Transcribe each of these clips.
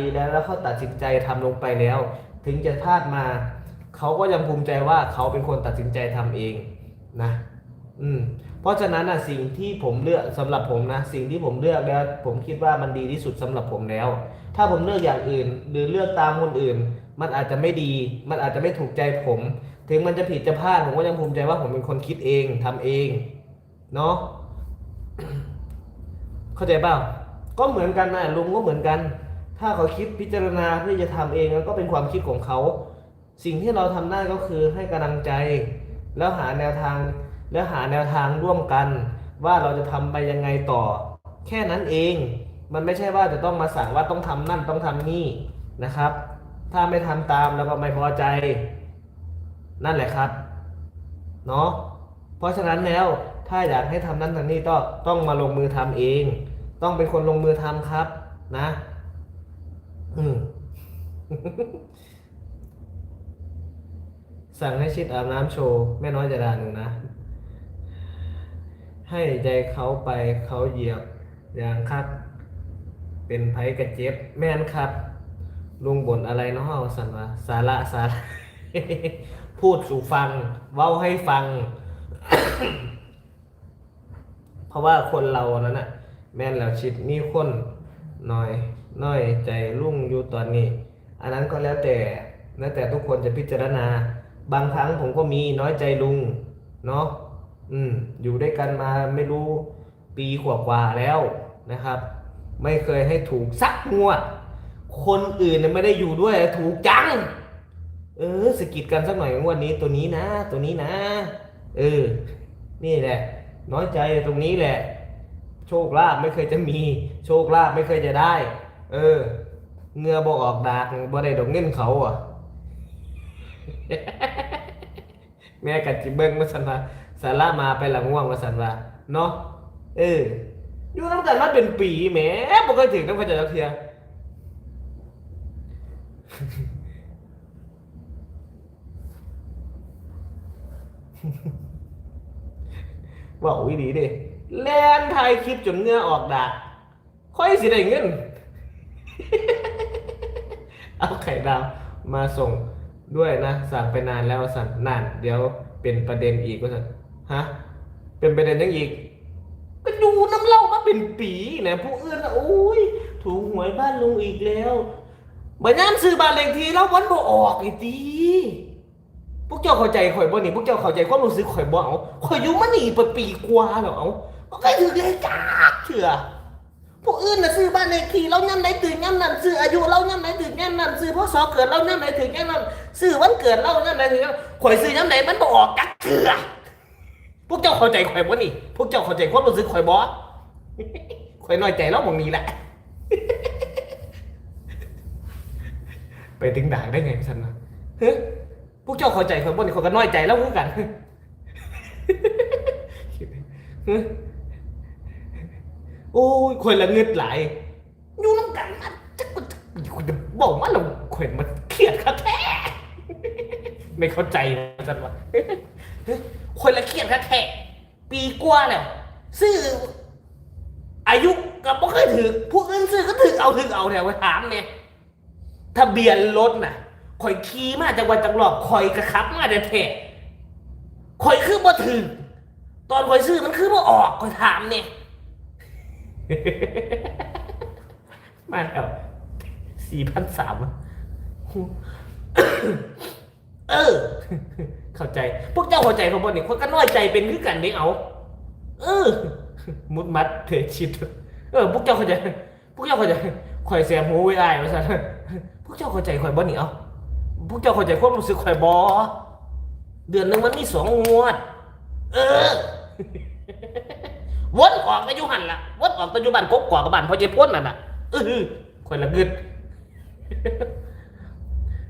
ดีแล้วแล้วเขาตัดสินใจทำลงไปแล้ว ถึงจะพลาดมา เขาก็ยังภูมิใจว่าเขาเป็นคนตัดสินใจทำเองนะอืมเพราะฉะนั้นนะสิ่งที่ผมเลือกสำหรับผมนะสิ่งที่ผมเลือกแล้วผมคิดว่ามันดีที่สุดสำหรับผมแล้ว ถ้าผมเลือกอย่างอื่น หรือเลือกตามคนอื่น มันอาจจะไม่ดี มันอาจจะไม่ถูกใจผม ถึงมันจะผิดจะพลาดผมก็ยังภูมิใจว่าผมเป็นคนคิดเองทำเองเนาะเข้าใจเปล่าก็เหมือนกันนะลุงก็เหมือนกัน ถ้าเขาคิดพิจารณาเพื่อจะทำเองมันก็เป็นความคิดของเขา สิ่งที่เราทำได้ก็คือให้กำลังใจ แล้วหาแนวทาง แล้วหาแนวทางร่วมกัน ว่าเราจะทำไปยังไงต่อ แค่นั้นเอง มันไม่ใช่ว่าจะต้องมาสั่งว่าต้องทำนั่นต้องทำนี่นะครับ ถ้าไม่ทำตามแล้วก็ไม่พอใจ นั่นแหละครับเนาะเพราะฉะนั้นแล้วถ้าอยากให้ทำนั่นทำนี่ก็ต้องมาลงมือทำเอง ต้องเป็นคนลงมือทำครับนะ อืม สั่งให้ชิดอาบน้ำโชว์แม่น้อยจะด่าหนูนะ ให้ใจเขาไปเขาเหยียบอย่างคับเป็นไผกระเจ็บ แม่นครับ ลุงบ่นอะไรเนาะสันวะสาระสาระ พูดสู่ฟัง เว้าให้ฟัง เพราะว่าคนเรานั้นน่ะ แม่นแล้วชิดมีคนหน่อย น้อยใจรุ่งอยู่ตอนนี้ อันนั้นก็แล้วแต่แล้วแต่ทุกคนจะพิจารณา บางครั้งผมก็มีน้อยใจลุงเนาะอืม อยู่ด้วยกันมาไม่รู้ปีกว่าๆแล้วนะครับ ไม่เคยให้ถูกสักงวดคนอื่นไม่ได้อยู่ด้วยถูกจัง เออสกิดกันสักหน่อยงวดนี้ตัวนี้นะ ตัวนี้นะ เออ นี่แหละ น้อยใจตรงนี้แหละ โชคลาภไม่เคยจะมี โชคลาภไม่เคยจะได้ เออเงือบ่ออกดากบ่ได้ดอกเงินเขาอะ แม่กัดจิเบิ้งมาสันว่าสาระมาไปหลังง่วงมาสันว่าเนาะเออ อยู่ตั้งแต่มาเป็นปีแหมบ่เคยถึงต้องไปเจอเทียว่าวิดีเด้แลนไทยคลิปจนเงื่อออกดากค่อยสิได้เงิน เอาไข่ดาวมาส่งด้วยนะ สั่งไปนานแล้วสั่งนาน เดี๋ยวเป็นประเด็นอีกว่าสั่งฮะเป็นประเด็นยังอีกก็ดูน้ำเล่ามาเป็นปีนะผู้อื่นนะโอ้ยถูกหวยบ้านลุงอีกแล้วบัญญัติซื้อบ้านเลขที่แล้ววันบ่ออกอีตีพวกเจ้าเข้าใจข่อยบ่นี่พวกเจ้าเข้าใจความรู้สึกข่อยบ่เอาข่อยอยู่มานี่เปิดปีกว่าแล้วเอาก็ใกล้ถึงเลขจ้าเถื่อพวกอื่นน่ะซื้อบ้านเลขที่เราย่ำไหนตื่นย่ำนั้นซื้ออายุเราย่ำไหนตื่น นั้นซื้อพศเกิดเราย่ำไหนถึงย่ำนั้นซื้อวันเกิดเราย่ำไหนถึงย่ำนั้นข่อยซื้อย่ำไหนมันบ่ออกจักเถื่อพวกเจ้าเข้าใจข่อยบ่นี่ พวกเจ้าเข้าใจความรู้สึกข่อยบ่ข่อยน้อยใจแล้วมองนี้แหละ ไปถึงด่างได้ไงฉันนะเฮ้ยพวกเจ้าเข้าใจข่อยบ่นี่ข่อยก็น้อยใจแล้วคือกันเฮ้ยโอ้ยข่อยละเงิดหลายอยู่น้ำกันมันจักมันข่อยจะ บอกว่าเราข่อยมันเครียดค่ะแท้ไม่เข้าใจนะฉันว่าคนละเครียดแท้ปีกว่าแล้วซื้ออายุกับบ่เคยถือผู้อื่นซื้อก็ถือเอาถือเอาแถวไปถามเนี่ยทะเบียนรถน่ะข่อยขี่มาจากวันจังหลอกข่อยกระขับมาแต่แท้ข่อยคือบ่ถือตอนข่อยซื้อมันคือบ่ออกข่อยถามเนี่ย มาแล้ว สี่พันสามเออ เข้าใจ พวกเจ้าเข้าใจผมบ่นี่คนก็น้อยใจเป็นคือกันนี่เอา เออ มุดมัดเถชิด เออ พวกเจ้าเข้าใจ พวกเจ้าเข้าใจข่อยเสียหูไว้อายว่าซั่นพวกเจ้าเข้าใจข่อยบ่นี่เอาพวกเจ้าเข้าใจความรู้สึกข่อยบ่เดือนหนึ่งมันมีสองงวด เออวนออกไปอยู่หันล่ะวนออกไปอยู่บ้านกบกกอกกับบ้านพอเจพ้นนั่นน่ะเออข่อยละเกิด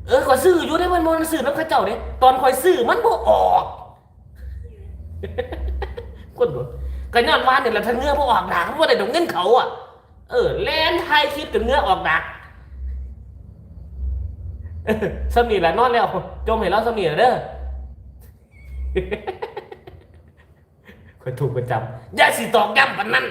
เออข่อยซื้ออยู่ได้มันมันซื้อน้ำเข้าเจ้าเนี่ยตอนข่อยซื้อมันบ่ออกคนบ่ก็ย้อนว่าเนี่ยแหละถ้าเนื้อบ่ออกดักบ่ได้ดอกเงินเขาอะ เออแลนไทยคลิปจนเนื้อออกดักเออสำนีแหละนอนแล้ว จมเห็นแล้วสำนีแล้วเด้อข่อยถูกประจำอย่าสิตอกย้ำปานนั้น